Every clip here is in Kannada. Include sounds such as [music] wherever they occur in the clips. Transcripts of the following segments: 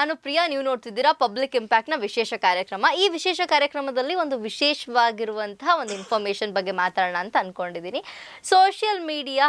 ನಾನು ಪ್ರಿಯಾ, ನೀವು ನೋಡ್ತಿದ್ದೀರಾ ಪಬ್ಲಿಕ್ ಇಂಪ್ಯಾಕ್ಟ್ನ ವಿಶೇಷ ಕಾರ್ಯಕ್ರಮ. ಈ ವಿಶೇಷ ಕಾರ್ಯಕ್ರಮದಲ್ಲಿ ಒಂದು ವಿಶೇಷವಾಗಿರುವಂತಹ ಒಂದು ಇನ್ಫಾರ್ಮೇಶನ್ ಬಗ್ಗೆ ಮಾತಾಡೋಣ ಅಂತ ಅನ್ಕೊಂಡಿದ್ದೀನಿ. ಸೋಷಿಯಲ್ ಮೀಡಿಯಾ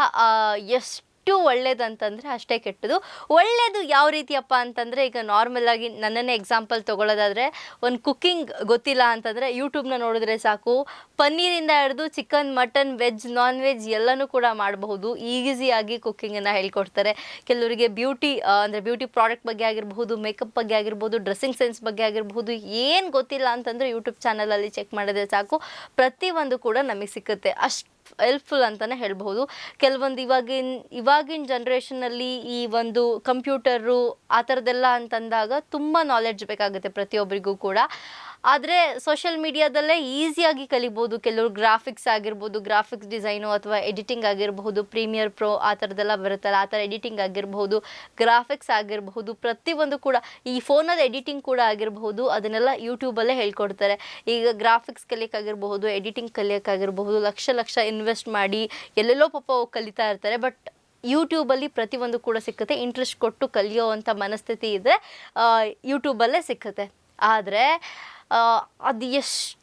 ಎಷ್ಟು ಒಳ್ಳೇದಂತಂದ್ರೆ ಅಷ್ಟೇ ಕೆಟ್ಟದು. ಒಳ್ಳೇದು ಯಾವ ರೀತಿಯಪ್ಪ ಅಂತಂದರೆ ಈಗ ನಾರ್ಮಲ್ ಆಗಿ ನನ್ನನ್ನೇ ಎಕ್ಸಾಂಪಲ್ ತೊಗೊಳ್ಳೋದಾದರೆ ಒಂದು ಕುಕ್ಕಿಂಗ್ ಗೊತ್ತಿಲ್ಲ ಅಂತಂದರೆ ಯೂಟ್ಯೂಬ್ನ ನೋಡಿದ್ರೆ ಸಾಕು. ಪನ್ನೀರಿಂದ ಹಿಡಿದು chicken mutton veg non veg ಎಲ್ಲನೂ ಕೂಡ ಮಾಡಬಹುದು. ಈಸಿಯಾಗಿ ಕುಕ್ಕಿಂಗನ್ನು ಹೇಳ್ಕೊಡ್ತಾರೆ. ಕೆಲವರಿಗೆ ಬ್ಯೂಟಿ ಅಂದರೆ ಬ್ಯೂಟಿ ಪ್ರಾಡಕ್ಟ್ ಬಗ್ಗೆ ಆಗಿರಬಹುದು ಮೇಕಪ್ ಬಗ್ಗೆ ಆಗಿರ್ಬೋದು ಡ್ರೆಸ್ಸಿಂಗ್ ಸೆನ್ಸ್ ಬಗ್ಗೆ ಆಗಿರಬಹುದು, ಏನು ಗೊತ್ತಿಲ್ಲ ಅಂತಂದರೆ ಯೂಟ್ಯೂಬ್ ಚಾನಲಲ್ಲಿ ಚೆಕ್ ಮಾಡಿದ್ರೆ ಸಾಕು. ಪ್ರತಿಯೊಂದು ಕೂಡ ನಮಗೆ ಸಿಕ್ಕುತ್ತೆ. ಅಷ್ಟು ಹೆಲ್ಪ್ಫುಲ್ ಅಂತಲೇ ಹೇಳ್ಬೋದು ಕೆಲವೊಂದು ಇವಾಗಿನ ಇವಾಗಿನ ಜನ್ರೇಷನಲ್ಲಿ ಈ ಒಂದು ಕಂಪ್ಯೂಟರು ಆ ಥರದ್ದೆಲ್ಲ ಅಂತಂದಾಗ ತುಂಬ ನಾಲೆಡ್ಜ್ ಬೇಕಾಗುತ್ತೆ ಪ್ರತಿಯೊಬ್ಬರಿಗೂ ಕೂಡ. ಆದರೆ ಸೋಷಿಯಲ್ ಮೀಡಿಯಾದಲ್ಲೇ ಈಸಿಯಾಗಿ ಕಲಿಬೋದು. ಕೆಲವರು ಗ್ರಾಫಿಕ್ಸ್ ಆಗಿರ್ಬೋದು ಗ್ರಾಫಿಕ್ಸ್ ಡಿಸೈನು ಅಥವಾ ಎಡಿಟಿಂಗ್ ಆಗಿರಬಹುದು ಪ್ರೀಮಿಯರ್ ಪ್ರೋ ಆ ಥರದ್ದೆಲ್ಲ ಬರುತ್ತಲ್ಲ, ಆ ಥರ ಎಡಿಟಿಂಗ್ ಆಗಿರಬಹುದು ಗ್ರಾಫಿಕ್ಸ್ ಆಗಿರಬಹುದು, ಪ್ರತಿಯೊಂದು ಕೂಡ, ಈ ಫೋನಲ್ಲಿ ಎಡಿಟಿಂಗ್ ಕೂಡ ಆಗಿರಬಹುದು, ಅದನ್ನೆಲ್ಲ ಯೂಟ್ಯೂಬಲ್ಲೇ ಹೇಳ್ಕೊಡ್ತಾರೆ. ಈಗ ಗ್ರಾಫಿಕ್ಸ್ ಕಲಿಯೋಕ್ಕಾಗಿರಬಹುದು ಎಡಿಟಿಂಗ್ ಕಲಿಯೋಕ್ಕಾಗಿರಬಹುದು ಲಕ್ಷ ಲಕ್ಷ ಇನ್ವೆಸ್ಟ್ ಮಾಡಿ, ಎಲ್ಲೆಲ್ಲೋ ಪಾಪ ಕಲಿತಾ ಇರ್ತಾರೆ ಬಟ್ ಯೂಟ್ಯೂಬಲ್ಲಿ ಪ್ರತಿಯೊಂದು ಕೂಡ ಸಿಕ್ಕುತ್ತೆ. ಇಂಟ್ರೆಸ್ಟ್ ಕೊಟ್ಟು ಕಲಿಯೋ ಅಂಥ ಮನಸ್ಥಿತಿ ಇದ್ದರೆ ಯೂಟ್ಯೂಬಲ್ಲೇ ಸಿಕ್ಕುತ್ತೆ. ಆದರೆ ಅದು ಎಷ್ಟು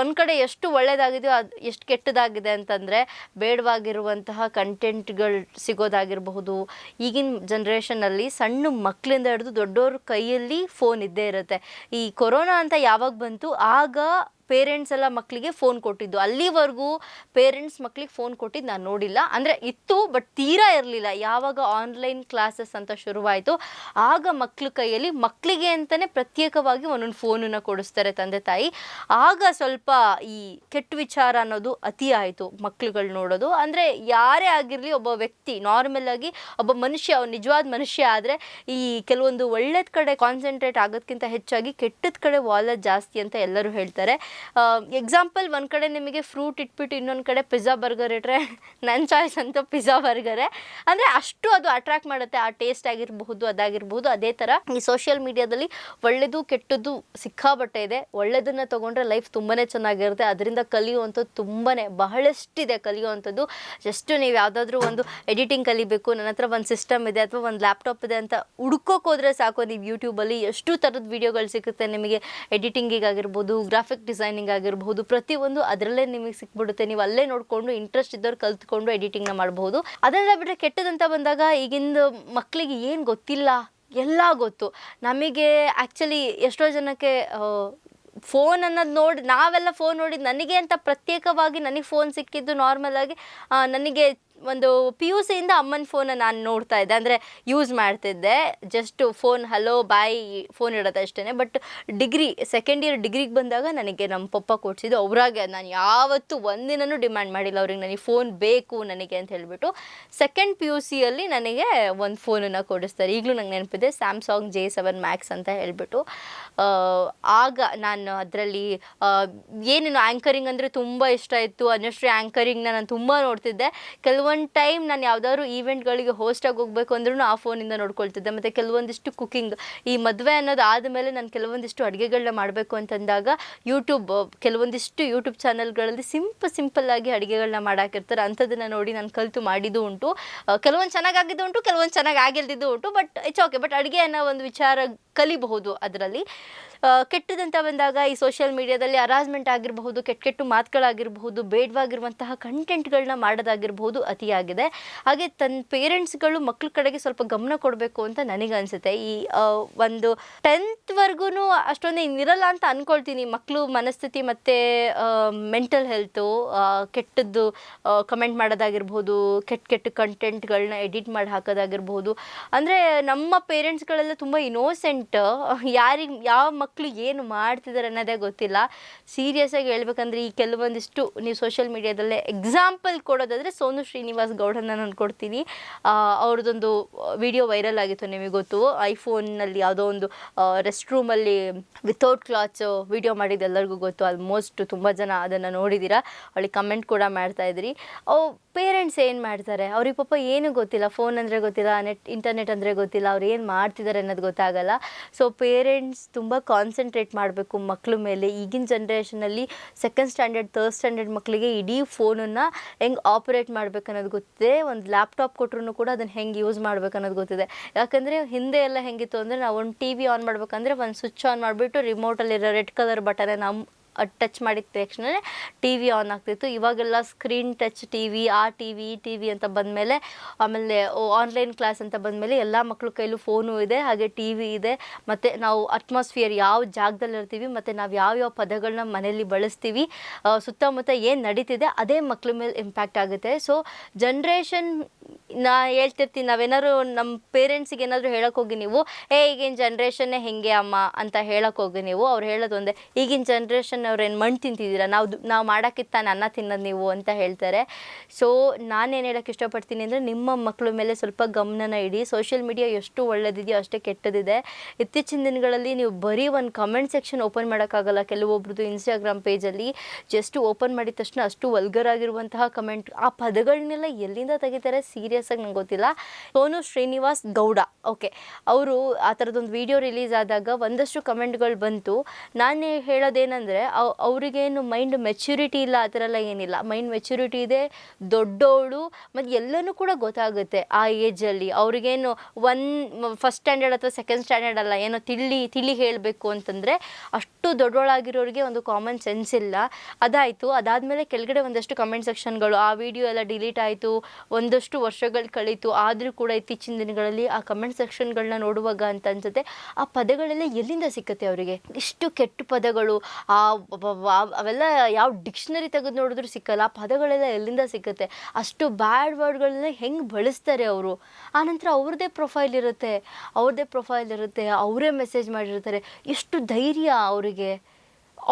ಒಂದು ಕಡೆ ಎಷ್ಟು ಒಳ್ಳೆಯದಾಗಿದೆಯೋ ಅದು ಎಷ್ಟು ಕೆಟ್ಟದಾಗಿದೆ ಅಂತಂದರೆ ಬೇಡವಾಗಿರುವಂತಹ ಕಂಟೆಂಟ್ಗಳು ಸಿಗೋದಾಗಿರಬಹುದು. ಈಗಿನ ಜನ್ರೇಷನಲ್ಲಿ ಸಣ್ಣ ಮಕ್ಕಳಿಂದ ಹಿಡಿದು ದೊಡ್ಡವ್ರ ಕೈಯಲ್ಲಿ ಫೋನ್ ಇದ್ದೇ ಇರುತ್ತೆ. ಈ ಕೊರೋನಾ ಅಂತ ಯಾವಾಗ ಬಂತು, ಆಗ ಪೇರೆಂಟ್ಸ್ ಎಲ್ಲ ಮಕ್ಕಳಿಗೆ ಫೋನ್ ಕೊಟ್ಟಿದ್ದು. ಅಲ್ಲಿವರೆಗೂ ಪೇರೆಂಟ್ಸ್ ಮಕ್ಕಳಿಗೆ ಫೋನ್ ಕೊಟ್ಟಿದ್ದು ನಾನು ನೋಡಿಲ್ಲ. ಅಂದರೆ ಇತ್ತು ಬಟ್ ತೀರಾ ಇರಲಿಲ್ಲ. ಯಾವಾಗ ಆನ್ಲೈನ್ ಕ್ಲಾಸಸ್ ಅಂತ ಶುರುವಾಯಿತು, ಆಗ ಮಕ್ಕಳ ಕೈಯಲ್ಲಿ ಮಕ್ಕಳಿಗೆ ಅಂತಲೇ ಪ್ರತ್ಯೇಕವಾಗಿ ಒಂದೊಂದು ಫೋನನ್ನು ಕೊಡಿಸ್ತಾರೆ ತಂದೆ ತಾಯಿ. ಆಗ ಸ್ವಲ್ಪ ಈ ಕೆಟ್ಟ ವಿಚಾರ ಅನ್ನೋದು ಅತಿ ಆಯಿತು ಮಕ್ಳುಗಳು ನೋಡೋದು. ಅಂದರೆ ಯಾರೇ ಆಗಿರಲಿ ಒಬ್ಬ ವ್ಯಕ್ತಿ ನಾರ್ಮಲ್ ಆಗಿ ಒಬ್ಬ ಮನುಷ್ಯ, ಅವ್ನು ನಿಜವಾದ ಮನುಷ್ಯ ಆದರೆ ಈ ಕೆಲವೊಂದು ಒಳ್ಳೇದ ಕಡೆ ಕಾನ್ಸಂಟ್ರೇಟ್ ಆಗೋದಕ್ಕಿಂತ ಹೆಚ್ಚಾಗಿ ಕೆಟ್ಟದ ಕಡೆ ವಾಲದ್ ಜಾಸ್ತಿ ಅಂತ ಎಲ್ಲರೂ ಹೇಳ್ತಾರೆ. ಎಕ್ಸಾಂಪಲ್ ಒಂದು ಕಡೆ ನಿಮಗೆ ಫ್ರೂಟ್ ಇಟ್ಬಿಟ್ಟು ಇನ್ನೊಂದು ಕಡೆ ಪಿಜ್ಜಾ ಬರ್ಗರ್ ಇಟ್ಟರೆ ನನ್ನ ಚಾಯ್ಸ್ ಅಂತ ಪಿಜ್ಜಾ ಬರ್ಗರೆ ಅಂದರೆ ಅಷ್ಟು ಅದು ಅಟ್ರಾಕ್ಟ್ ಮಾಡುತ್ತೆ, ಆ ಟೇಸ್ಟ್ ಆಗಿರಬಹುದು ಅದಾಗಿರ್ಬೋದು ಅದೇ ಥರ ಈ ಸೋಷಿಯಲ್ ಮೀಡಿಯಾದಲ್ಲಿ ಒಳ್ಳೆಯದು ಕೆಟ್ಟದ್ದು ಸಿಕ್ಕಾಬಟ್ಟೆ ಇದೆ. ಒಳ್ಳೆಯದನ್ನು ತೊಗೊಂಡ್ರೆ ಲೈಫ್ ತುಂಬಾ ಚೆನ್ನಾಗಿರುತ್ತೆ. ಅದರಿಂದ ಕಲಿಯುವಂಥದ್ದು ತುಂಬಾ ಬಹಳಷ್ಟಿದೆ ಕಲಿಯುವಂಥದ್ದು. ಜಸ್ಟ್ ನೀವು ಯಾವುದಾದ್ರೂ ಒಂದು ಎಡಿಟಿಂಗ್ ಕಲಿಬೇಕು, ನನ್ನ ಹತ್ರ ಒಂದು ಸಿಸ್ಟಮ್ ಇದೆ ಅಥವಾ ಒಂದು ಲ್ಯಾಪ್ಟಾಪ್ ಇದೆ ಅಂತ ಹುಡ್ಕೋಕೆ ಸಾಕು. ನೀವು ಯೂಟ್ಯೂಬಲ್ಲಿ ಎಷ್ಟು ಥರದ ವೀಡಿಯೋಗಳು ಸಿಗುತ್ತೆ ನಿಮಗೆ. ಎಡಿಟಿಂಗಿಗಾಗಿರ್ಬೋದು ಗ್ರಾಫಿಕ್ ಡಿಸೈನಿಂಗ್ ಆಗಿರ್ಬೋದು ಪ್ರತಿಯೊಂದು ಅದರಲ್ಲೇ ನಿಮಗೆ ಸಿಕ್ಬಿಡುತ್ತೆ. ನೀವು ಅಲ್ಲೇ ನೋಡಿಕೊಂಡು ಇಂಟ್ರೆಸ್ಟ್ ಇದ್ದವ್ರು ಕಲ್ತ್ಕೊಂಡು ಎಡಿಟಿಂಗ್ನ ಮಾಡಬಹುದು ಅದನ್ನೆಲ್ಲ ಬಿಟ್ಟರೆ ಕೆಟ್ಟದಂತ ಬಂದಾಗ ಈಗಿಂದ ಮಕ್ಕಳಿಗೆ ಏನು ಗೊತ್ತಿಲ್ಲ? ಎಲ್ಲ ಗೊತ್ತು. ನಮಗೆ ಆ್ಯಕ್ಚುಲಿ ಎಷ್ಟೋ ಜನಕ್ಕೆ ಫೋನ್ ಅನ್ನೋದು ನೋಡಿ, ನಾವೆಲ್ಲ ಫೋನ್ ನೋಡಿದ್ದು ನನಗೆ ಅಂತ ಪ್ರತ್ಯೇಕವಾಗಿ ನನಗೆ ಫೋನ್ ಸಿಕ್ಕಿದ್ದು ನಾರ್ಮಲ್ ಆಗಿ ನನಗೆ ಒಂದು ಪಿ ಯು ಸಿಯಿಂದ ಅಮ್ಮನ ಫೋನ ನಾನು ನೋಡ್ತಾ ಇದ್ದೆ. ಅಂದರೆ ಯೂಸ್ ಮಾಡ್ತಿದ್ದೆ. Just phone hello bye phone ಇಡೋದು ಅಷ್ಟೇ ಬಟ್ ಡಿಗ್ರಿ ಸೆಕೆಂಡ್ ಇಯರ್ ಡಿಗ್ರಿಗೆ ಬಂದಾಗ ನನಗೆ ನಮ್ಮ ಪಪ್ಪ ಕೊಡ್ಸಿದ್ದು ಅವರಾಗೆ. ನಾನು ಯಾವತ್ತೂ ಒಂದಿನೂ ಡಿಮ್ಯಾಂಡ್ ಮಾಡಿಲ್ಲ ಅವ್ರಿಗೆ. ನನಗೆ ಫೋನ್ ಬೇಕು ನನಗೆ ಅಂತ ಹೇಳಿಬಿಟ್ಟು ಸೆಕೆಂಡ್ ಪಿ ಯು ಸಿಯಲ್ಲಿ ನನಗೆ ಒಂದು ಫೋನನ್ನು ಕೊಡಿಸ್ತಾರೆ. ಈಗಲೂ ನಂಗೆ ನೆನಪಿದೆ ಸ್ಯಾಮ್ಸಾಂಗ್ ಜೆ ಸೆವೆನ್ ಮ್ಯಾಕ್ಸ್ ಅಂತ ಹೇಳಿಬಿಟ್ಟು. ಆಗ ನಾನು ಅದರಲ್ಲಿ ಏನೇನು ಆ್ಯಂಕರಿಂಗ್ ಅಂದರೆ ತುಂಬ ಇಷ್ಟ ಇತ್ತು. ಅನ್ನಷ್ಟೇ ಆ್ಯಂಕರಿಂಗ್ನ ನಾನು ತುಂಬ ನೋಡ್ತಿದ್ದೆ. ಕೆಲವೊಂದು ಟೈಮ್ ನಾನು ಯಾವುದಾದ್ರು ಈವೆಂಟ್ಗಳಿಗೆ ಹೋಸ್ಟಾಗಿ ಹೋಗ್ಬೇಕು ಅಂದ್ರೂ ಆ ಫೋನಿಂದ ನೋಡ್ಕೊಳ್ತಿದ್ದೆ. ಮತ್ತು ಕೆಲವೊಂದಿಷ್ಟು ಕುಕ್ಕಿಂಗ್ ಈ ಮದುವೆ ಅನ್ನೋದು ಆದಮೇಲೆ ನಾನು ಕೆಲವೊಂದಿಷ್ಟು ಅಡುಗೆಗಳನ್ನ ಮಾಡಬೇಕು ಅಂತಂದಾಗ ಯೂಟ್ಯೂಬ್ ಕೆಲವೊಂದಿಷ್ಟು ಯೂಟ್ಯೂಬ್ ಚಾನಲ್ಗಳಲ್ಲಿ ಸಿಂಪಲ್ ಸಿಂಪಲ್ಲಾಗಿ ಅಡುಗೆಗಳನ್ನ ಮಾಡಾಕಿರ್ತಾರೆ. ಅಂಥದ್ದನ್ನು ನೋಡಿ ನಾನು ಕಲಿತು ಮಾಡಿದ್ದು ಉಂಟು. ಕೆಲವೊಂದು ಚೆನ್ನಾಗಾಗಿದ್ದು ಉಂಟು, ಕೆಲವೊಂದು ಚೆನ್ನಾಗಿ ಆಗಿಲ್ದಿದ್ದು ಉಂಟು ಬಟ್ ಇಟ್ಸ್ ಓಕೆ ಬಟ್ ಅಡುಗೆ ಅನ್ನೋ ಒಂದು ವಿಚಾರ ಕಲಿಬಹುದು ಅದರಲ್ಲಿ. ಕೆಟ್ಟದಂತ ಬಂದಾಗ ಈ ಸೋಷಿಯಲ್ ಮೀಡಿಯಾದಲ್ಲಿ ಅರಾಜ್ಮೆಂಟ್ ಆಗಿರಬಹುದು, ಕೆಟ್ಟ ಕೆಟ್ಟ ಮಾತುಗಳಾಗಿರಬಹುದು, ಬೇಡವಾಗಿರುವಂತಹ ಕಂಟೆಂಟ್ಗಳನ್ನ ಮಾಡೋದಾಗಿರ್ಬಹುದು ಅತಿಯಾಗಿದೆ. ಹಾಗೆ ತನ್ನ ಪೇರೆಂಟ್ಸ್ಗಳು ಮಕ್ಕಳ ಕಡೆಗೆ ಸ್ವಲ್ಪ ಗಮನ ಕೊಡಬೇಕು ಅಂತ ನನಗೆ ಅನಿಸುತ್ತೆ. ಈ ಒಂದು ಟೆಂತ್ವರೆಗೂ ಅಷ್ಟೊಂದು ಇರಲ್ಲ ಅಂತ ಅಂದ್ಕೊಳ್ತೀನಿ ಮಕ್ಕಳು ಮನಸ್ಥಿತಿ ಮತ್ತು ಮೆಂಟಲ್ ಹೆಲ್ತು ಕೆಟ್ಟದ್ದು ಕಮೆಂಟ್ ಮಾಡೋದಾಗಿರ್ಬೋದು ಕೆಟ್ಟ ಕೆಟ್ಟ ಕಂಟೆಂಟ್ಗಳನ್ನ ಎಡಿಟ್ ಮಾಡಿ ಹಾಕೋದಾಗಿರ್ಬೋದು ಅಂದರೆ ನಮ್ಮ ಪೇರೆಂಟ್ಸ್ಗಳೆಲ್ಲ ತುಂಬ ಇನೋಸೆಂಟ್ [laughs] ಯಾರಿಗೆ, ಯಾವ ಮಕ್ಕಳು ಏನು ಮಾಡ್ತಿದ್ದಾರೆ ಅನ್ನೋದೇ ಗೊತ್ತಿಲ್ಲ. ಸೀರಿಯಸ್ ಆಗಿ ಹೇಳ್ಬೇಕಂದ್ರೆ ಈ ಕೆಲವೊಂದಿಷ್ಟು ನೀವು ಸೋಷಿಯಲ್ ಮೀಡಿಯಾದಲ್ಲೇ ಎಕ್ಸಾಂಪಲ್ ಕೊಡೋದಾದರೆ ಸೋನು ಶ್ರೀನಿವಾಸ್ ಗೌಡನ ನಾನು ಕೊಡ್ತೀನಿ. ಅವ್ರದ್ದೊಂದು ವಿಡಿಯೋ ವೈರಲ್ ಆಗಿತ್ತು ನಿಮಗೆ ಗೊತ್ತು. ಐಫೋನ್ನಲ್ಲಿ ಯಾವುದೋ ಒಂದು ರೆಸ್ಟ್ ರೂಮಲ್ಲಿ ವಿತೌಟ್ ಕ್ಲಾತ್ಸ್ ವಿಡಿಯೋ ಮಾಡಿದ್ದು ಎಲ್ಲರಿಗೂ ಗೊತ್ತು. ಆಲ್ಮೋಸ್ಟ್ ತುಂಬ ಜನ ಅದನ್ನು ನೋಡಿದ್ದೀರಾ ಅವಳಿಗೆ ಕಮೆಂಟ್ ಕೂಡ ಮಾಡ್ತಾ ಇದ್ರಿ. ಅವು ಪೇರೆಂಟ್ಸ್ ಏನು ಮಾಡ್ತಾರೆ? ಅವ್ರಿಗೆ ಪಾಪ ಏನು ಗೊತ್ತಿಲ್ಲ. ಫೋನ್ ಅಂದರೆ ಗೊತ್ತಿಲ್ಲ ನೆಟ್ ಇಂಟರ್ನೆಟ್ ಅಂದರೆ ಗೊತ್ತಿಲ್ಲ. ಅವ್ರು ಏನು ಮಾಡ್ತಿದ್ದಾರೆ ಅನ್ನೋದು ಗೊತ್ತಾಗಲ್ಲ. ಸೊ ಪೇರೆಂಟ್ಸ್ ತುಂಬ ಕಾನ್ಸಂಟ್ರೇಟ್ ಮಾಡಬೇಕು ಮಕ್ಕಳ ಮೇಲೆ. ಈಗಿನ ಜನ್ರೇಷನಲ್ಲಿ ಸೆಕೆಂಡ್ ಸ್ಟ್ಯಾಂಡರ್ಡ್ ತರ್ಡ್ ಸ್ಟ್ಯಾಂಡರ್ಡ್ ಮಕ್ಕಳಿಗೆ ಇಡೀ ಫೋನನ್ನು ಹೆಂಗೆ ಆಪರೇಟ್ ಮಾಡ್ಬೇಕು ಅನ್ನೋದು ಗೊತ್ತಿದೆ. ಒಂದು ಲ್ಯಾಪ್ಟಾಪ್ ಕೊಟ್ಟರು ಕೂಡ ಅದನ್ನು ಹೆಂಗೆ ಯೂಸ್ ಮಾಡ್ಬೇಕು ಅನ್ನೋದು ಗೊತ್ತಿದೆ. ಯಾಕಂದರೆ ಹಿಂದೆ ಎಲ್ಲ ಹೆಂಗಿತ್ತು ಅಂದರೆ ನಾವು ಒಂದು ಟಿ ವಿ ಆನ್ ಮಾಡ್ಬೇಕಂದ್ರೆ ಒಂದು ಸ್ವಿಚ್ ಆನ್ ಮಾಡಿಬಿಟ್ಟು ರಿಮೋಟಲ್ಲಿರೋ ರೆಡ್ ಕಲರ್ ಬಟನ್ ನಮ್ಮ ಟಚ್ ಮಾಡಿದ ತಕ್ಷಣ ಟಿ ವಿ ಆನ್ ಆಗ್ತಿತ್ತು. ಇವಾಗೆಲ್ಲ ಸ್ಕ್ರೀನ್ ಟಚ್ ಟಿ ವಿ, ಆ ಟಿ ವಿ, ಈ ಟಿ ವಿ ಅಂತ ಬಂದಮೇಲೆ ಆಮೇಲೆ ಆನ್ಲೈನ್ ಕ್ಲಾಸ್ ಅಂತ ಬಂದಮೇಲೆ ಎಲ್ಲ ಮಕ್ಕಳ ಕೈಲೂ ಫೋನು ಇದೆ, ಹಾಗೆ ಟಿ ವಿ ಇದೆ. ಮತ್ತು ನಾವು ಅಟ್ಮಾಸ್ಫಿಯರ್ ಯಾವ ಜಾಗದಲ್ಲಿ ಇರ್ತೀವಿ, ಮತ್ತು ನಾವು ಯಾವ್ಯಾವ ಪದಗಳನ್ನ ಮನೆಯಲ್ಲಿ ಬಳಸ್ತೀವಿ ಸುತ್ತಮುತ್ತ ಏನು ನಡೀತಿದೆ, ಅದೇ ಮಕ್ಳ ಮೇಲೆ ಇಂಪ್ಯಾಕ್ಟ್ ಆಗುತ್ತೆ. ಸೊ ಜನ್ರೇಷನ್ ನಾ ಹೇಳ್ತಿರ್ತೀನಿ, ನಾವೇನಾದ್ರು ನಮ್ಮ ಪೇರೆಂಟ್ಸಿಗೆ ಏನಾದರೂ ಹೇಳಕ್ಕೆ ಹೋಗಿ ನೀವು, ಏ, ಈಗಿನ ಜನ್ರೇಷನ್ನೇ ಹೆಂಗೆ ಅಮ್ಮ? ಅಂತ ಹೇಳಕ್ಕೆ ಹೋಗಿ ನೀವು, ಅವ್ರು ಹೇಳೋದು ಒಂದೇ ಈಗಿನ ಜನ್ರೇಷನ್ ಅವ್ರು ಏನು ಮಣ್ಣು ತಿಂತಿದ್ದೀರಾ? ನಾವು ನಾವು ಮಾಡೋಕ್ಕಿತ್ತ ತಾನೇ ಅನ್ನ ತಿನ್ನೋದು ನೀವು ಅಂತ ಹೇಳ್ತಾರೆ. ಸೊ ನಾನೇನು ಹೇಳೋಕ್ಕೆ ಇಷ್ಟಪಡ್ತೀನಿ ಅಂದರೆ ನಿಮ್ಮ ಮಕ್ಕಳ ಮೇಲೆ ಸ್ವಲ್ಪ ಗಮನನ ಇಡಿ. ಸೋಷಿಯಲ್ ಮೀಡಿಯಾ ಎಷ್ಟು ಒಳ್ಳೆದಿದೆಯೋ ಅಷ್ಟೇ ಕೆಟ್ಟದಿದೆ. ಇತ್ತೀಚಿನ ದಿನಗಳಲ್ಲಿ ನೀವು ಬರೀ ಒಂದು ಕಮೆಂಟ್ ಸೆಕ್ಷನ್ ಓಪನ್ ಮಾಡೋಕ್ಕಾಗಲ್ಲ. ಕೆಲವೊಬ್ರದ್ದು ಇನ್ಸ್ಟಾಗ್ರಾಮ್ ಪೇಜಲ್ಲಿ ಜಸ್ಟ್ ಓಪನ್ ಮಾಡಿದ ತಕ್ಷಣ ಅಷ್ಟು ವಲ್ಗರ್ ಆಗಿರುವಂತಹ ಕಮೆಂಟ್ ಆ ಪದಗಳನ್ನೆಲ್ಲ ಎಲ್ಲಿಂದ ತೆಗಿತಾರೆ? ಸೀರಿಯಸ್ ಆಗಿ ನಂಗೆ ಗೊತ್ತಿಲ್ಲ. ಸೋನು ಶ್ರೀನಿವಾಸ್ ಗೌಡ. ಓಕೆ ಅವರು ಆ ಥರದೊಂದು ವಿಡಿಯೋ ರಿಲೀಸ್ ಆದಾಗ ಒಂದಷ್ಟು ಕಮೆಂಟ್ಗಳು ಬಂತು. ನಾನು ಹೇಳೋದೇನೆಂದರೆ ಅವರಿಗೇನು ಮೈಂಡ್ ಮೆಚ್ಯೂರಿಟಿ ಇಲ್ಲ ಆ ಥರ ಎಲ್ಲ ಏನಿಲ್ಲ. ಮೈಂಡ್ ಮೆಚ್ಯೂರಿಟಿ ಇದೆ ದೊಡ್ಡವಳು ಮತ್ತು ಎಲ್ಲನೂ ಕೂಡ ಗೊತ್ತಾಗುತ್ತೆ ಆ ಏಜಲ್ಲಿ ಅವ್ರಿಗೇನು ಒನ್ ಫಸ್ಟ್ ಸ್ಟ್ಯಾಂಡರ್ಡ್ ಅಥವಾ ಸೆಕೆಂಡ್ ಸ್ಟ್ಯಾಂಡರ್ಡ್ ಅಲ್ಲ, ಏನೋ ತಿಳಿ ತಿಳಿ ಹೇಳಬೇಕು ಅಂತಂದರೆ ಅಷ್ಟು ದೊಡ್ಡವಳಾಗಿರೋರಿಗೆ ಒಂದು ಕಾಮನ್ ಸೆನ್ಸ್ ಇಲ್ಲ. ಅದಾಯಿತು. ಅದಾದಮೇಲೆ ಕೆಳಗಡೆ ಒಂದಷ್ಟು ಕಮೆಂಟ್ ಸೆಕ್ಷನ್ಗಳು ಆ ವಿಡಿಯೋ ಎಲ್ಲ ಡಿಲೀಟ್ ಆಯಿತು, ಒಂದಷ್ಟು ವರ್ಷಗಳು ಕಳೀತು, ಆದರೂ ಕೂಡ ಇತ್ತೀಚಿನ ದಿನಗಳಲ್ಲಿ ಆ ಕಮೆಂಟ್ ಸೆಕ್ಷನ್ಗಳನ್ನ ನೋಡುವಾಗ ಅಂತ ಅನ್ಸುತ್ತೆ. ಆ ಪದಗಳೆಲ್ಲ ಎಲ್ಲಿಂದ ಸಿಕ್ಕತ್ತೆ ಅವರಿಗೆ? ಇಷ್ಟು ಕೆಟ್ಟ ಪದಗಳು, ಆ ಅವೆಲ್ಲ ಯಾವ ಡಿಕ್ಷನರಿ ತೆಗೆದು ನೋಡಿದ್ರು ಸಿಕ್ಕಲ್ಲ ಆ ಪದಗಳೆಲ್ಲ ಎಲ್ಲಿಂದ ಸಿಕ್ಕತ್ತೆ? ಅಷ್ಟು ಬ್ಯಾಡ್ ವರ್ಡ್ಗಳನ್ನ ಹೆಂಗೆ ಬಳಸ್ತಾರೆ ಅವರು? ಆನಂತರ ಅವ್ರದ್ದೇ ಪ್ರೊಫೈಲ್ ಇರುತ್ತೆ, ಅವ್ರದ್ದೇ ಪ್ರೊಫೈಲ್ ಇರುತ್ತೆ, ಅವರೇ ಮೆಸೇಜ್ ಮಾಡಿರ್ತಾರೆ. ಎಷ್ಟು ಧೈರ್ಯ ಅವರಿಗೆ.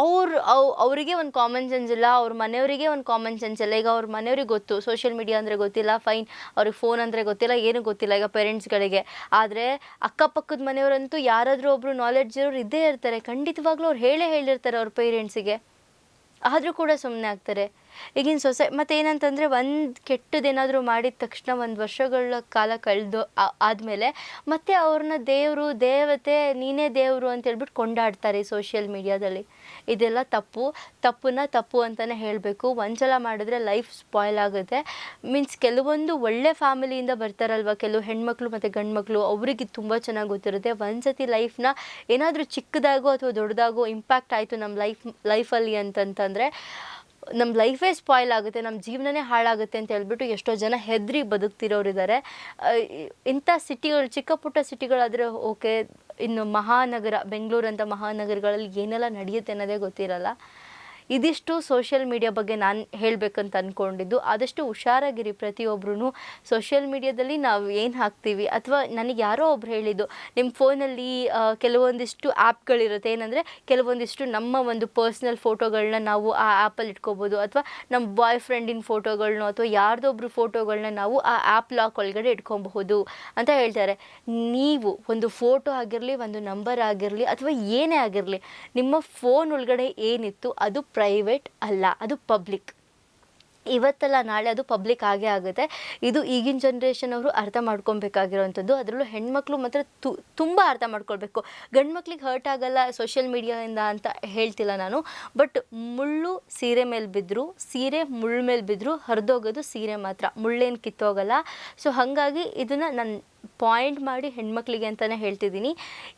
ಅವ್ರು ಅವ್, ಅವರಿಗೆ ಒಂದು ಕಾಮನ್ ಸೆನ್ಸ್ ಇಲ್ಲ, ಅವ್ರ ಮನೆಯವರಿಗೆ ಒಂದು ಕಾಮನ್ ಸೆನ್ಸ್ ಇಲ್ಲ. ಈಗ ಅವ್ರ ಮನೆಯವ್ರಿಗೆ ಗೊತ್ತು ಸೋಷಿಯಲ್ ಮೀಡಿಯಾ ಅಂದರೆ ಗೊತ್ತಿಲ್ಲ ಫೈನ್ ಅವ್ರಿಗೆ ಫೋನ್ ಅಂದರೆ ಗೊತ್ತಿಲ್ಲ, ಏನೂ ಗೊತ್ತಿಲ್ಲ ಈಗ ಪೇರೆಂಟ್ಸ್ಗಳಿಗೆ ಆದರೆ ಅಕ್ಕಪಕ್ಕದ ಮನೆಯವರಂತೂ ಯಾರಾದರೂ ಒಬ್ಬರು ನಾಲೆಡ್ಜ್ ಇರೋರು ಇದ್ದೇ ಇರ್ತಾರೆ. ಖಂಡಿತವಾಗ್ಲೂ ಅವ್ರು ಹೇಳೇ ಹೇಳಿರ್ತಾರೆ ಅವ್ರ ಪೇರೆಂಟ್ಸಿಗೆ ಆದರೂ ಕೂಡ ಸುಮ್ಮನೆ ಆಗ್ತಾರೆ. ಈಗಿನ ಸೊಸೈ, ಮತ್ತು ಏನಂತಂದರೆ ಒಂದು ಕೆಟ್ಟದೇನಾದರೂ ಮಾಡಿದ ತಕ್ಷಣ ಒಂದು ವರ್ಷಗಳ ಕಾಲ ಕಳೆದು ಆದಮೇಲೆ ಮತ್ತೆ ಅವ್ರನ್ನ ದೇವರು, ದೇವತೆ, ನೀನೇ ದೇವರು ಅಂತ ಹೇಳ್ಬಿಟ್ಟು ಕೊಂಡಾಡ್ತಾರೆ ಸೋಷಿಯಲ್ ಮೀಡಿಯಾದಲ್ಲಿ ಇದೆಲ್ಲ ತಪ್ಪು ತಪ್ಪನ್ನ ತಪ್ಪು ಅಂತಲೇ ಹೇಳಬೇಕು. ಒಂದ್ಸಲ ಮಾಡಿದ್ರೆ ಲೈಫ್ ಸ್ಪಾಯ್ಲ್ ಆಗುತ್ತೆ. ಮೀನ್ಸ್ ಕೆಲವೊಂದು ಒಳ್ಳೆ ಫ್ಯಾಮಿಲಿಯಿಂದ ಬರ್ತಾರಲ್ವ, ಕೆಲವು ಹೆಣ್ಮಕ್ಳು ಮತ್ತು ಗಂಡ್ಮಕ್ಳು, ಅವ್ರಿಗೆ ತುಂಬ ಚೆನ್ನಾಗಿ ಗೊತ್ತಿರುತ್ತೆ. ಒಂದ್ಸತಿ ಲೈಫ್ನ ಏನಾದರೂ ಚಿಕ್ಕದಾಗೋ ಅಥವಾ ದೊಡ್ಡದಾಗೋ ಇಂಪ್ಯಾಕ್ಟ್ ಆಯಿತು ನಮ್ಮ ಲೈಫ್ ಲೈಫಲ್ಲಿ ಅಂತಂತಂದರೆ ನಮ್ಮ ಲೈಫೇ ಸ್ಪಾಯ್ಲ್ ಆಗುತ್ತೆ ನಮ್ಮ ಜೀವನನೇ ಹಾಳಾಗುತ್ತೆ ಅಂತ ಹೇಳ್ಬಿಟ್ಟು ಎಷ್ಟೋ ಜನ ಹೆದರಿ ಬದುಕ್ತಿರೋರಿದ್ದಾರೆ ಇಂಥ ಸಿಟಿಗಳು ಚಿಕ್ಕ ಪುಟ್ಟ ಸಿಟಿಗಳಾದರೆ ಓಕೆ ಇನ್ನು ಮಹಾನಗರ ಬೆಂಗಳೂರಂಥ ಮಹಾನಗರಗಳಲ್ಲಿ ಏನೆಲ್ಲ ನಡೆಯುತ್ತೆ ಅನ್ನೋದೇ ಗೊತ್ತಿರಲ್ಲ. ಇದಿಷ್ಟು ಸೋಷಿಯಲ್ ಮೀಡಿಯಾ ಬಗ್ಗೆ ನಾನು ಹೇಳಬೇಕಂತ ಅಂದ್ಕೊಂಡಿದ್ದು ಆದಷ್ಟು ಹುಷಾರಾಗಿರಿ ಪ್ರತಿಯೊಬ್ಬರೂ ಸೋಷಿಯಲ್ ಮೀಡಿಯಾದಲ್ಲಿ ನಾವು ಏನು ಹಾಕ್ತೀವಿ? ಅಥವಾ ನನಗೆ ಯಾರೋ ಒಬ್ರು ಹೇಳಿದ್ದು ನಿಮ್ಮ ಫೋನಲ್ಲಿ ಕೆಲವೊಂದಿಷ್ಟು ಆ್ಯಪ್ಗಳಿರುತ್ತೆ ಏನಂದರೆ, ಕೆಲವೊಂದಿಷ್ಟು ನಮ್ಮ ಒಂದು ಪರ್ಸ್ನಲ್ ಫೋಟೋಗಳನ್ನ ನಾವು ಆ ಆ್ಯಪಲ್ಲಿ ಇಟ್ಕೋಬೋದು. ಅಥವಾ ನಮ್ಮ ಬಾಯ್ ಫ್ರೆಂಡಿನ ಫೋಟೋಗಳನ್ನ ಅಥವಾ ಯಾರ್ದೊಬ್ರು ಫೋಟೋಗಳನ್ನ ನಾವು ಆ ಆ್ಯಪ್ ಲಾಕ್ ಒಳಗಡೆ ಇಟ್ಕೊಬಹುದು ಅಂತ ಹೇಳ್ತಾರೆ. ನೀವು ಒಂದು ಫೋಟೋ ಆಗಿರಲಿ, ಒಂದು ನಂಬರ್ ಆಗಿರಲಿ, ಅಥವಾ ಏನೇ ಆಗಿರಲಿ, ನಿಮ್ಮ ಫೋನ್ ಒಳಗಡೆ ಏನಿತ್ತು, ಅದು ಪ್ರೈವೇಟ್ ಅಲ್ಲ, ಅದು ಪಬ್ಲಿಕ್ ಇವತ್ತಲ್ಲ ನಾಳೆ ಅದು ಪಬ್ಲಿಕ್ ಆಗೇ ಆಗುತ್ತೆ. ಇದು ಈಗಿನ ಜನ್ರೇಷನ್ ಅವರು ಅರ್ಥ ಮಾಡ್ಕೊಬೇಕಾಗಿರೋವಂಥದ್ದು ಅದರಲ್ಲೂ ಹೆಣ್ಮಕ್ಳು ಮಾತ್ರ ತು, ತುಂಬ ಅರ್ಥ ಮಾಡ್ಕೊಳ್ಬೇಕು. ಗಂಡು ಮಕ್ಳಿಗೆ ಹರ್ಟ್ ಆಗಲ್ಲ ಸೋಷಿಯಲ್ ಮೀಡಿಯಾದಿಂದ ಅಂತ ಹೇಳ್ತಿಲ್ಲ ನಾನು. ಬಟ್ ಮುಳ್ಳು ಸೀರೆ ಮೇಲೆ ಬಿದ್ದರು ಸೀರೆ ಮುಳ್ಳು ಮೇಲೆ ಬಿದ್ದರು ಹರಿದೋಗೋದು ಸೀರೆ ಮಾತ್ರ. ಮುಳ್ಳೇನು ಕಿತ್ತೋಗಲ್ಲ. ಸೊ ಹಾಗಾಗಿ ಇದನ್ನು ನಾನು ಪಾಯಿಂಟ್ ಮಾಡಿ ಹೆಣ್ಮಕ್ಳಿಗೆ ಅಂತಲೇ ಹೇಳ್ತಿದ್ದೀನಿ.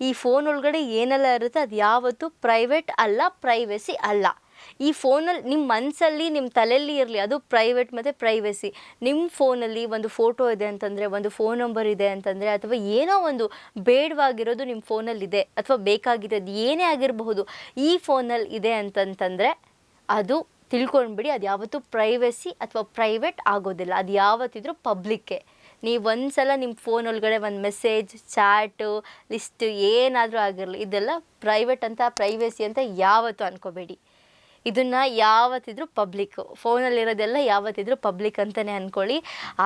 ಈ ಫೋನ್ ಒಳಗಡೆ ಏನೆಲ್ಲ ಇರುತ್ತೆ ಅದು ಯಾವತ್ತೂ ಪ್ರೈವೇಟ್ ಅಲ್ಲ ಪ್ರೈವೆಸಿ ಅಲ್ಲ. ಈ ಫೋನಲ್ಲಿ ನಿಮ್ಮ ಮನಸ್ಸಲ್ಲಿ ನಿಮ್ಮ ತಲೆಯಲ್ಲಿ ಇರಲಿ, ಅದು ಪ್ರೈವೇಟ್ ಮತ್ತು ಪ್ರೈವೆಸಿ ನಿಮ್ಮ ಫೋನಲ್ಲಿ ಒಂದು ಫೋಟೋ ಇದೆ ಅಂತಂದರೆ, ಒಂದು ಫೋನ್ ನಂಬರ್ ಇದೆ ಅಂತಂದರೆ, ಅಥವಾ ಏನೋ ಒಂದು ಬೇಡವಾಗಿರೋದು ನಿಮ್ಮ ಫೋನಲ್ಲಿದೆ, ಅಥವಾ ಬೇಕಾಗಿರೋದು ಏನೇ ಆಗಿರಬಹುದು, ಈ ಫೋನಲ್ಲಿ ಇದೆ ಅಂತಂತಂದರೆ, ಅದು ತಿಳ್ಕೊಂಡ್ಬಿಡಿ, ಅದು ಯಾವತ್ತೂ ಪ್ರೈವೆಸಿ ಅಥವಾ ಪ್ರೈವೇಟ್ ಆಗೋದಿಲ್ಲ. ಅದು ಯಾವತ್ತಿದ್ರೂ ಪಬ್ಲಿಕ್ಕೆ ನೀವು ಒಂದು ಸಲ ನಿಮ್ಮ ಫೋನ್ ಒಳಗಡೆ ಒಂದು ಮೆಸೇಜ್ ಚಾಟು ಲಿಸ್ಟು ಏನಾದರೂ ಆಗಿರಲಿ, ಇದೆಲ್ಲ ಪ್ರೈವೇಟ್ ಅಂತ ಪ್ರೈವೆಸಿ ಅಂತ ಯಾವತ್ತೂ ಅನ್ಕೋಬೇಡಿ. ಇದನ್ನ ಯಾವತ್ತಿದ್ರೂ ಪಬ್ಲಿಕ್ ಫೋನಲ್ಲಿರೋದೆಲ್ಲ ಯಾವತ್ತಿದ್ರು ಪಬ್ಲಿಕ್ ಅಂತಲೇ ಅನ್ಕೊಳ್ಳಿ.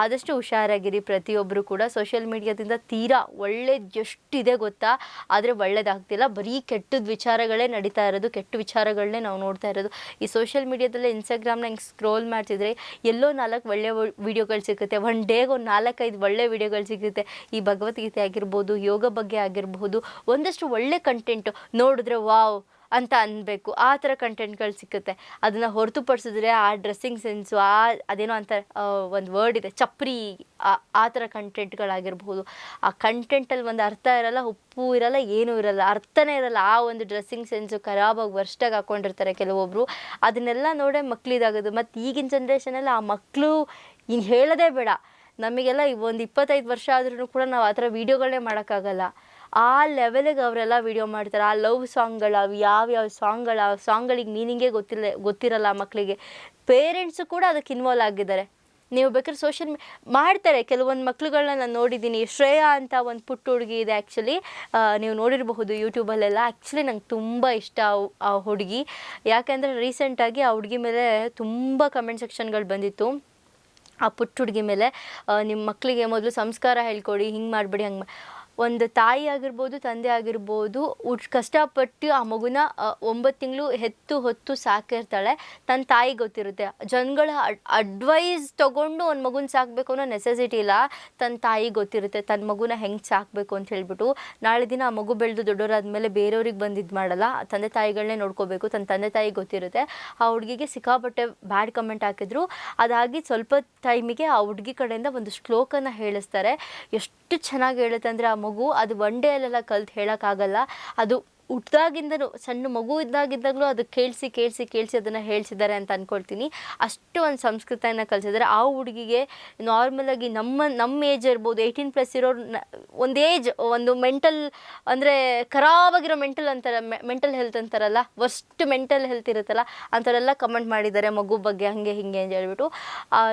ಆದಷ್ಟು ಹುಷಾರಾಗಿರಿ ಪ್ರತಿಯೊಬ್ಬರು ಕೂಡ. ಸೋಷಿಯಲ್ ಮೀಡಿಯಾದಿಂದ ತೀರಾ ಒಳ್ಳೇದು ಎಷ್ಟಿದೆ ಗೊತ್ತಾ? ಆದರೆ ಒಳ್ಳೇದಾಗ್ತಿಲ್ಲ. ಬರೀ ಕೆಟ್ಟದ ವಿಚಾರಗಳೇ ನಡೀತಾ ಇರೋದು, ಕೆಟ್ಟ ವಿಚಾರಗಳನ್ನೇ ನಾವು ನೋಡ್ತಾ ಇರೋದು. ಈ ಸೋಷಿಯಲ್ ಮೀಡಿಯಾದಲ್ಲೇ ಇನ್ಸ್ಟಾಗ್ರಾಮ್ನ ಹಿಂಗೆ ಸ್ಕ್ರೋಲ್ ಮಾಡ್ತಿದ್ರೆ ಎಲ್ಲೋ ನಾಲ್ಕು ಒಳ್ಳೆ ವಿಡಿಯೋಗಳು ಸಿಗುತ್ತೆ. ಒನ್ ಡೇಗೆ ಒಂದು ನಾಲ್ಕೈದು ಒಳ್ಳೆ ವಿಡಿಯೋಗಳು ಸಿಗುತ್ತೆ. ಈ ಭಗವದ್ಗೀತೆ ಆಗಿರ್ಬೋದು, ಯೋಗ ಬಗ್ಗೆ ಆಗಿರಬಹುದು ಒಂದಷ್ಟು ಒಳ್ಳೆ ಕಂಟೆಂಟು ನೋಡಿದ್ರೆ ವಾವ್ ಅಂತ ಅನ್ಬೇಕು. ಆ ಥರ ಕಂಟೆಂಟ್ಗಳು ಸಿಕ್ಕುತ್ತೆ ಅದನ್ನು ಹೊರತುಪಡಿಸಿದ್ರೆ ಆ ಡ್ರೆಸ್ಸಿಂಗ್ ಸೆನ್ಸು ಆ ಅದೇನೋ ಅಂತ ಒಂದು ವರ್ಡ್ ಇದೆ, ಚಪ್ರಿ, ಆ- ಥರ ಕಂಟೆಂಟ್ಗಳಾಗಿರ್ಬೋದು ಆ ಕಂಟೆಂಟಲ್ಲಿ ಒಂದು ಅರ್ಥ ಇರಲ್ಲ, ಉಪ್ಪು ಇರಲ್ಲ, ಏನೂ ಇರಲ್ಲ, ಅರ್ಥನೇ ಇರಲ್ಲ. ಆ ಒಂದು ಡ್ರೆಸ್ಸಿಂಗ್ ಸೆನ್ಸು ಖರಾಬಾಗಿ ವರ್ಷ್ಟಾಗಿ ಹಾಕೊಂಡಿರ್ತಾರೆ ಕೆಲವೊಬ್ಬರು ಅದನ್ನೆಲ್ಲ ನೋಡೇ ಮಕ್ಳಿದಾಗೋದು. ಮತ್ತು ಈಗಿನ ಜನ್ರೇಷನಲ್ಲಿ ಆ ಮಕ್ಕಳು ಇನ್ನು ಹೇಳೋದೇ ಬೇಡ. ನಮಗೆಲ್ಲ ಒಂದು ಇಪ್ಪತ್ತೈದು ವರ್ಷ ಆದ್ರೂ ಕೂಡ ನಾವು ಆ ಥರ ವೀಡಿಯೋಗಳನ್ನೇ ಮಾಡೋಕ್ಕಾಗಲ್ಲ. ಆ ಲೆವೆಲಿಗೆ ಅವರೆಲ್ಲ ವೀಡಿಯೋ ಮಾಡ್ತಾರೆ. ಆ ಲವ್ ಸಾಂಗ್ಗಳು ಅವು ಯಾವ್ಯಾವ ಸಾಂಗ್ಗಳು ಆ ಸಾಂಗ್ಗಳಿಗೆ ಮೀನಿಂಗೇ ಗೊತ್ತಿಲ್ಲ ಗೊತ್ತಿರಲ್ಲ ಮಕ್ಕಳಿಗೆ ಪೇರೆಂಟ್ಸು ಕೂಡ ಅದಕ್ಕೆ ಇನ್ವಾಲ್ವ್ ಆಗಿದ್ದಾರೆ. ನೀವು ಬೇಕಾದ್ರೆ ಸೋಷಿಯಲ್ ಮಾಡ್ತಾರೆ. ಕೆಲವೊಂದು ಮಕ್ಳುಗಳನ್ನ ನಾನು ನೋಡಿದ್ದೀನಿ. ಶ್ರೇಯಾ ಅಂತ ಒಂದು ಪುಟ್ಟ ಹುಡುಗಿ ಇದೆ ಆ್ಯಕ್ಚುಲಿ ನೀವು ನೋಡಿರಬಹುದು ಯೂಟ್ಯೂಬಲ್ಲೆಲ್ಲ ಆ್ಯಕ್ಚುಲಿ ನಂಗೆ ತುಂಬ ಇಷ್ಟ ಆ ಹುಡುಗಿ. ಯಾಕೆಂದರೆ ರೀಸೆಂಟಾಗಿ ಆ ಹುಡುಗಿ ಮೇಲೆ ತುಂಬ ಕಮೆಂಟ್ ಸೆಕ್ಷನ್ಗಳು ಬಂದಿತ್ತು. ಆ ಪುಟ್ಟ ಹುಡುಗಿ ಮೇಲೆ ನಿಮ್ಮ ಮಕ್ಕಳಿಗೆ ಮೊದಲು ಸಂಸ್ಕಾರ ಹೇಳ್ಕೊಡಿ, ಹಿಂಗೆ ಮಾಡಬೇಡಿ, ಹಂಗೆ ಒಂದು ತಾಯಿ ಆಗಿರ್ಬೋದು, ತಂದೆ ಆಗಿರ್ಬೋದು, ಉಟ್ ಕಷ್ಟಪಟ್ಟು ಆ ಮಗುನ ಒಂಬತ್ತು ತಿಂಗಳು ಹೆತ್ತು ಹೊತ್ತು ಸಾಕಿರ್ತಾಳೆ. ತನ್ನ ತಾಯಿ ಗೊತ್ತಿರುತ್ತೆ. ಜನಗಳ ಅಡ್ವೈಸ್ ತೊಗೊಂಡು ಒಂದು ಮಗುನ ಸಾಕಬೇಕು ಅನ್ನೋ ನೆಸೆಸಿಟಿ ಇಲ್ಲ. ತನ್ನ ತಾಯಿ ಗೊತ್ತಿರುತ್ತೆ ತನ್ನ ಮಗುನ ಹೆಂಗೆ ಸಾಕಬೇಕು ಅಂತ ಹೇಳ್ಬಿಟ್ಟು. ನಾಳೆ ದಿನ ಆ ಮಗು ಬೆಳೆದು ದೊಡ್ಡವರಾದ್ಮೇಲೆ ಬೇರೆಯವ್ರಿಗೆ ಬಂದು ಇದು ಮಾಡಲ್ಲ. ತಂದೆ ತಾಯಿಗಳನ್ನೇ ನೋಡ್ಕೋಬೇಕು. ತನ್ನ ತಂದೆ ತಾಯಿ ಗೊತ್ತಿರುತ್ತೆ. ಆ ಹುಡುಗಿಗೆ ಸಿಕ್ಕಾಪಟ್ಟೆ ಬ್ಯಾಡ್ ಕಮೆಂಟ್ ಹಾಕಿದ್ರು. ಅದಾಗಿ ಸ್ವಲ್ಪ ಟೈಮಿಗೆ ಆ ಹುಡುಗಿ ಕಡೆಯಿಂದ ಒಂದು ಶ್ಲೋಕನ ಹೇಳಿಸ್ತಾರೆ. ಎಷ್ಟು ಚೆನ್ನಾಗಿ ಹೇಳುತ್ತೆ ಅಂದರೆ ಆ ಮಗು ಅದು ಒನ್ ಡೇ ಅಲ್ಲೆಲ್ಲ ಕಲ್ತು ಹೇಳೋಕ್ಕಾಗಲ್ಲ. ಅದು ಹುಟ್ದಾಗಿಂದನೂ ಸಣ್ಣ ಮಗು ಇದ್ದಾಗಿದ್ದಾಗಲೂ ಅದು ಕೇಳಿಸಿ ಕೇಳಿಸಿ ಕೇಳಿಸಿ ಅದನ್ನು ಹೇಳ್ಸಿದ್ದಾರೆ ಅಂತ ಅಂದ್ಕೊಳ್ತೀನಿ ಅಷ್ಟು ಒಂದು ಸಂಸ್ಕೃತನ ಕಲಿಸಿದ್ದಾರೆ. ಆ ಹುಡುಗಿಗೆ ನಾರ್ಮಲಾಗಿ ನಮ್ಮ ನಮ್ಮ ಏಜ್ ಇರ್ಬೋದು ಏಯ್ಟೀನ್ ಪ್ಲಸ್ ಇರೋರು ಒಂದು ಏಜ್ ಒಂದು ಮೆಂಟಲ್ ಅಂದರೆ ಖರಾಬಾಗಿರೋ ಮೆಂಟಲ್ ಅಂತಾರೆ ಮೆಂಟಲ್ ಹೆಲ್ತ್ ಅಂತಾರಲ್ಲ ವರ್ಸ್ಟ್ ಮೆಂಟಲ್ ಹೆಲ್ತ್ ಇರುತ್ತಲ್ಲ, ಅಂಥವರೆಲ್ಲ ಕಮೆಂಟ್ ಮಾಡಿದ್ದಾರೆ ಮಗು ಬಗ್ಗೆ, ಹಾಗೆ, ಹಿಂಗೆ ಅಂತ ಹೇಳ್ಬಿಟ್ಟು.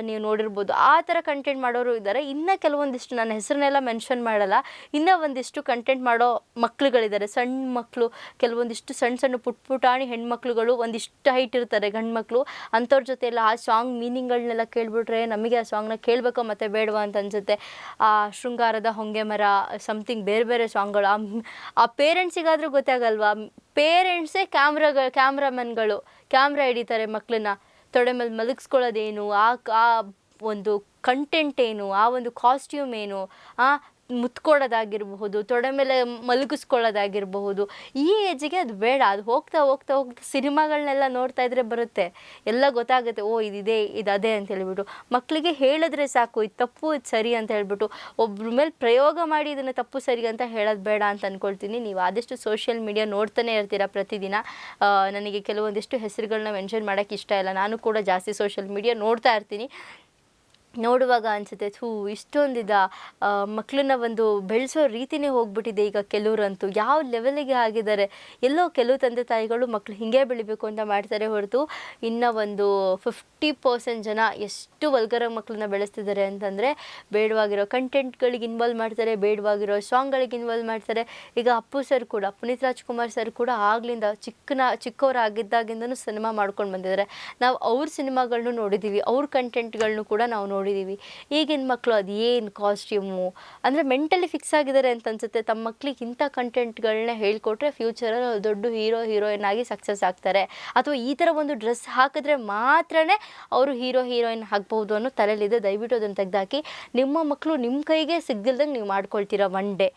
ನೀವು ನೋಡಿರ್ಬೋದು. ಆ ಥರ ಕಂಟೆಂಟ್ ಮಾಡೋರು ಇದ್ದಾರೆ. ಇನ್ನೂ ಕೆಲವೊಂದಿಷ್ಟು, ನನ್ನ ಹೆಸರನ್ನೆಲ್ಲ ಮೆನ್ಷನ್ ಮಾಡಲ್ಲ. ಇನ್ನೂ ಒಂದಿಷ್ಟು ಕಂಟೆಂಟ್ ಮಾಡೋ ಮಕ್ಳುಗಳಿದ್ದಾರೆ. ಸಣ್ಣ ಮಕ್ಕಳು ಕೆಲವೊಂದಿಷ್ಟು ಸಣ್ಣ ಸಣ್ಣ ಪುಟ್ ಪುಟಾಣಿ ಹೆಣ್ಮಕ್ಳುಗಳು ಒಂದಿಷ್ಟು ಹೈಟ್ ಇರ್ತಾರೆ ಗಂಡು ಮಕ್ಕಳು ಅಂಥವ್ರ ಜೊತೆ ಎಲ್ಲ ಆ ಸಾಂಗ್ ಮೀನಿಂಗ್ಗಳನ್ನೆಲ್ಲ ಕೇಳ್ಬಿಟ್ರೆ ನಮಗೆ ಆ ಸಾಂಗ್ನ ಕೇಳಬೇಕೋ ಮತ್ತೆ ಬೇಡವಾ ಅಂತ ಅನ್ಸುತ್ತೆ. ಆ ಶೃಂಗಾರದ ಹೊಂಗೆ ಮರ ಸಮಥಿಂಗ್ ಬೇರೆ ಬೇರೆ ಸಾಂಗ್ಗಳು ಆ ಪೇರೆಂಟ್ಸಿಗಾದರೂ ಗೊತ್ತಾಗಲ್ವಾ? ಪೇರೆಂಟ್ಸೇ ಕ್ಯಾಮ್ರಾಗ ಕ್ಯಾಮ್ರಾಮನ್ಗಳು ಕ್ಯಾಮ್ರಾ ಹಿಡಿತಾರೆ ಮಕ್ಕಳನ್ನ ತೊಡೆ ಮೇಲೆ ಮಲಗಿಸ್ಕೊಳ್ಳೋದೇನು? ಆ ಒಂದು ಕಂಟೆಂಟ್ ಏನು? ಆ ಒಂದು ಕಾಸ್ಟ್ಯೂಮ್ ಏನು? ಆ ಮುತ್ಕೊಡೋದಾಗಿರಬಹುದು, ತೊಡೆ ಮೇಲೆ ಮಲಗಿಸ್ಕೊಳ್ಳೋದಾಗಿರಬಹುದು, ಈ ಏಜಿಗೆ ಅದು ಬೇಡ. ಅದು ಹೋಗ್ತಾ ಹೋಗ್ತಾ ಹೋಗ್ತಾ ಸಿನಿಮಾಗಳನ್ನೆಲ್ಲ ನೋಡ್ತಾ ಇದ್ರೆ ಬರುತ್ತೆ. ಎಲ್ಲ ಗೊತ್ತಾಗುತ್ತೆ, ಓ ಇದಿದೆ ಇದು ಅದೇ ಅಂತ ಹೇಳ್ಬಿಟ್ಟು. ಮಕ್ಕಳಿಗೆ ಹೇಳಿದ್ರೆ ಸಾಕು, ಇದು ತಪ್ಪು, ಇದು ಸರಿ ಅಂತ ಹೇಳ್ಬಿಟ್ಟು, ಒಬ್ರ ಮೇಲೆ ಪ್ರಯೋಗ ಮಾಡಿ ಇದನ್ನು ತಪ್ಪು, ಸರಿ ಅಂತ ಹೇಳೋದು ಬೇಡ ಅಂತ ಅಂದ್ಕೊಳ್ತೀನಿ ನೀವು ಆದಷ್ಟು ಸೋಷಿಯಲ್ ಮೀಡಿಯಾ ನೋಡ್ತಾನೆ ಇರ್ತೀರ ಪ್ರತಿದಿನ. ನನಗೆ ಕೆಲವೊಂದಿಷ್ಟು ಹೆಸರುಗಳನ್ನ ಮೆನ್ಷನ್ ಮಾಡೋಕ್ಕೆ ಇಷ್ಟ ಇಲ್ಲ. ನಾನು ಕೂಡ ಜಾಸ್ತಿ ಸೋಷಿಯಲ್ ಮೀಡಿಯಾ ನೋಡ್ತಾ ಇರ್ತೀನಿ. ನೋಡುವಾಗ ಅನಿಸುತ್ತೆ, ಥೂ, ಇಷ್ಟೊಂದಿದ ಮಕ್ಕಳನ್ನ ಒಂದು ಬೆಳೆಸೋ ರೀತಿನೇ ಹೋಗ್ಬಿಟ್ಟಿದೆ ಈಗ ಕೆಲವರಂತೂ. ಯಾವ ಲೆವೆಲಿಗೆ ಆಗಿದ್ದಾರೆ? ಎಲ್ಲೋ ಕೆಲವು ತಂದೆ ತಾಯಿಗಳು ಮಕ್ಕಳು ಹಿಂಗೆ ಬೆಳಿಬೇಕು ಅಂತ ಮಾಡ್ತಾರೆ ಹೊರತು ಇನ್ನು ಒಂದು ಫಿಫ್ಟಿ ಪರ್ಸೆಂಟ್ ಜನ ಎಷ್ಟು ವಲ್ಗರ ಮಕ್ಕಳನ್ನ ಬೆಳೆಸ್ತಿದ್ದಾರೆ ಅಂತಂದರೆ ಬೇಡವಾಗಿರೋ ಕಂಟೆಂಟ್ಗಳಿಗೆ ಇನ್ವಾಲ್ವ್ ಮಾಡ್ತಾರೆ, ಬೇಡವಾಗಿರೋ ಸಾಂಗ್ಗಳಿಗೆ ಇನ್ವಾಲ್ವ್ ಮಾಡ್ತಾರೆ. ಈಗ ಅಪ್ಪು ಸರ್ ಕೂಡ, ಪುನೀತ್ ರಾಜ್ಕುಮಾರ್ ಸರ್ ಕೂಡ ಆಗ್ಲಿಂದ ಚಿಕ್ಕನ, ಚಿಕ್ಕವರಾಗಿದ್ದಾಗಿಂದನೂ ಸಿನಿಮಾ ಮಾಡ್ಕೊಂಡು ಬಂದಿದ್ದಾರೆ. ನಾವು ಅವ್ರ ಸಿನಿಮಾಗಳನ್ನೂ ನೋಡಿದ್ದೀವಿ ಅವ್ರ ಕಂಟೆಂಟ್ಗಳನ್ನೂ ಕೂಡ ನಾವು ನೋಡಿದ್ದೀವಿ ಈಗಿನ ಮಕ್ಕಳು ಅದು ಏನು ಕಾಸ್ಟ್ಯೂಮು ಅಂದರೆ ಮೆಂಟಲಿ ಫಿಕ್ಸ್ ಆಗಿದ್ದಾರೆ ಅಂತ ಅನ್ಸುತ್ತೆ. ತಮ್ಮ ಮಕ್ಳಿಗೆ ಇಂಥ ಕಂಟೆಂಟ್ಗಳನ್ನ ಹೇಳ್ಕೊಟ್ರೆ ಫ್ಯೂಚರಲ್ಲಿ ದೊಡ್ಡ ಹೀರೋ ಹೀರೋಯಿನ್ ಆಗಿ ಸಕ್ಸಸ್ ಆಗ್ತಾರೆ. ಅಥವಾ ಈ ಥರ ಒಂದು ಡ್ರೆಸ್ ಹಾಕಿದ್ರೆ ಮಾತ್ರನೇ ಅವರು ಹೀರೋ ಹೀರೋಯಿನ್ ಆಗ್ಬಹುದು ಅನ್ನೋ ತಲೆಯಲ್ಲಿದೆ ದಯವಿಟ್ಟು ಅದನ್ನು ತೆಗೆದಾಕಿ ನಿಮ್ಮ ಮಕ್ಕಳು ನಿಮ್ಮ ಕೈಗೆ ಸಿಗ್ದಿಲ್ದಂಗೆ ನೀವು ಮಾಡ್ಕೊಳ್ತೀರಾ ಒನ್ ಡೇ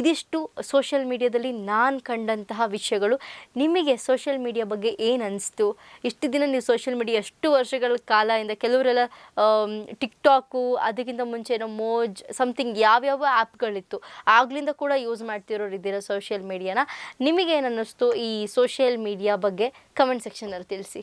ಇದಿಷ್ಟು ಸೋಷಿಯಲ್ ಮೀಡಿಯಾದಲ್ಲಿ ನಾನು ಕಂಡಂತಹ ವಿಷಯಗಳು. ನಿಮಗೆ ಸೋಷಿಯಲ್ ಮೀಡಿಯಾ ಬಗ್ಗೆ ಏನು ಅನಿಸ್ತು? ಇಷ್ಟು ದಿನ ನೀವು ಸೋಷಿಯಲ್ ಮೀಡಿಯಾ ಎಷ್ಟು ವರ್ಷಗಳ ಕಾಲದಿಂದ ಕೆಲವರೆಲ್ಲ ಟಿಕ್ಟಾಕು ಅದಕ್ಕಿಂತ ಮುಂಚೆ ಏನೋ ಮೋಜ್ ಸಮಥಿಂಗ್ ಯಾವ್ಯಾವ ಆ್ಯಪ್ಗಳಿತ್ತು ಆಗಲಿಂದ ಕೂಡ ಯೂಸ್ ಮಾಡ್ತಿರೋರು ಇದ್ದೀರಾ ಸೋಷಿಯಲ್ ಮೀಡಿಯಾನ ನಿಮಗೇನು ಅನ್ನಿಸ್ತು ಈ ಸೋಷಿಯಲ್ ಮೀಡಿಯಾ ಬಗ್ಗೆ? ಕಮೆಂಟ್ ಸೆಕ್ಷನಲ್ಲಿ ತಿಳಿಸಿ.